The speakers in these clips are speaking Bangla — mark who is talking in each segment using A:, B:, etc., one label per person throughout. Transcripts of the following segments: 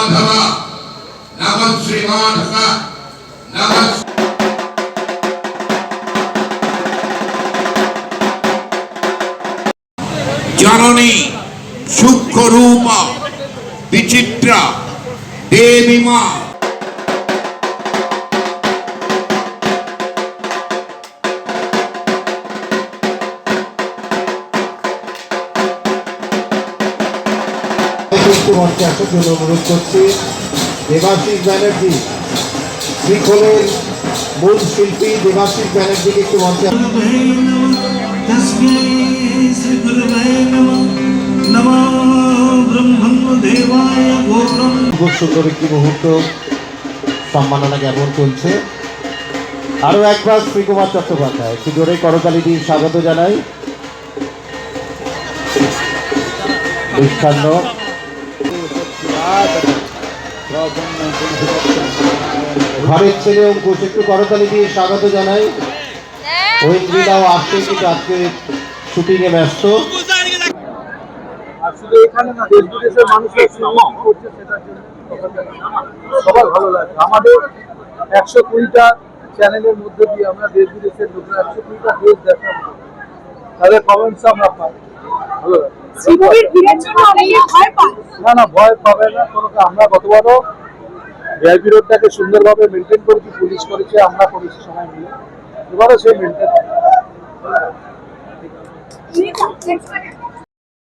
A: श्रीमाधव नमः श्रीमाधव नमः জননী সূক্ষ্ম রূপ বিচিত্রা দেবী মা
B: উপযুক্ত মঞ্চে আসার জন্য অনুরোধ করছি। দেবাশিস ব্যানার্জি শৃঙ্খলের মূল শিল্পী দেবাশিস ব্যানার্জিকে একটু মঞ্চে খুব সুন্দর একটি মুহূর্ত। সম্মাননা জ্ঞাপন চলছে। আরও একবার শ্রীকুমার চট্টোপাধ্যায়, একটু জোরে করতালি দিয়ে স্বাগত জানাই। মিষ্টান্ন ঘরের ছেলে অঙ্কুশ একটু করতালি দিয়ে স্বাগত জানাই। ঐন্দ্রিলাও আসছে কিন্তু আজকে শুটিংয়ে ব্যস্ত।
C: আর শুধু এখানে না দেশ বিদেশের মানুষের সিনেমা করছে সেটার জন্য সবার ভালো লাগে। আমাদের একশো কুড়িটা চ্যানেলের মধ্যে দিয়ে আমরা দেশ বিদেশের একশো কুড়িটা দেশ দেখাবো। তাদের কমেন্টস আমরা পাই। ভালো লাগে।
D: শ্রীভূমির ভিড়ের জন্য অনেকে ভয় পায়
C: না না ভয় পাবে না কোনো আমরা গতবারও ভিআইপি রোডটাকে সুন্দরভাবে মেনটেন করেছি পুলিশ করেছে আমরা করেছি সবাই মিলে। এবারও সেই মেনটেন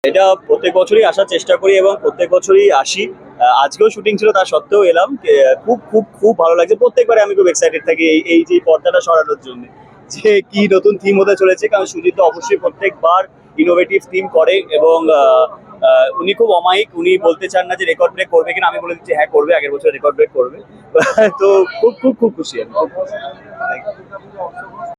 E: এটা প্রত্যেক বছরই আসার চেষ্টা করি এবং প্রত্যেক বছরই আসি। আজকেও শুটিং ছিল তা সত্ত্বেও এলাম। খুব খুব খুব ভালো লাগছে। প্রত্যেকবারে আমি খুব এক্সাইটেড থাকি এই এই যে পর্দাটা সরানোর জন্য। যে কি নতুন থিম হতে চলেছে কারণ সুজিত তো অবশ্যই প্রত্যেকবার ইনোভেটিভ থিম করে এবং উনি খুব অমায়িক, উনি বলতে চান না যে রেকর্ড ব্রেক করবে কিনা, আমি বলে দিচ্ছি হ্যাঁ করবে, আগের বছর রেকর্ড ব্রেক করবে তো খুব খুব খুব খুশি আমি, খুব খুশি।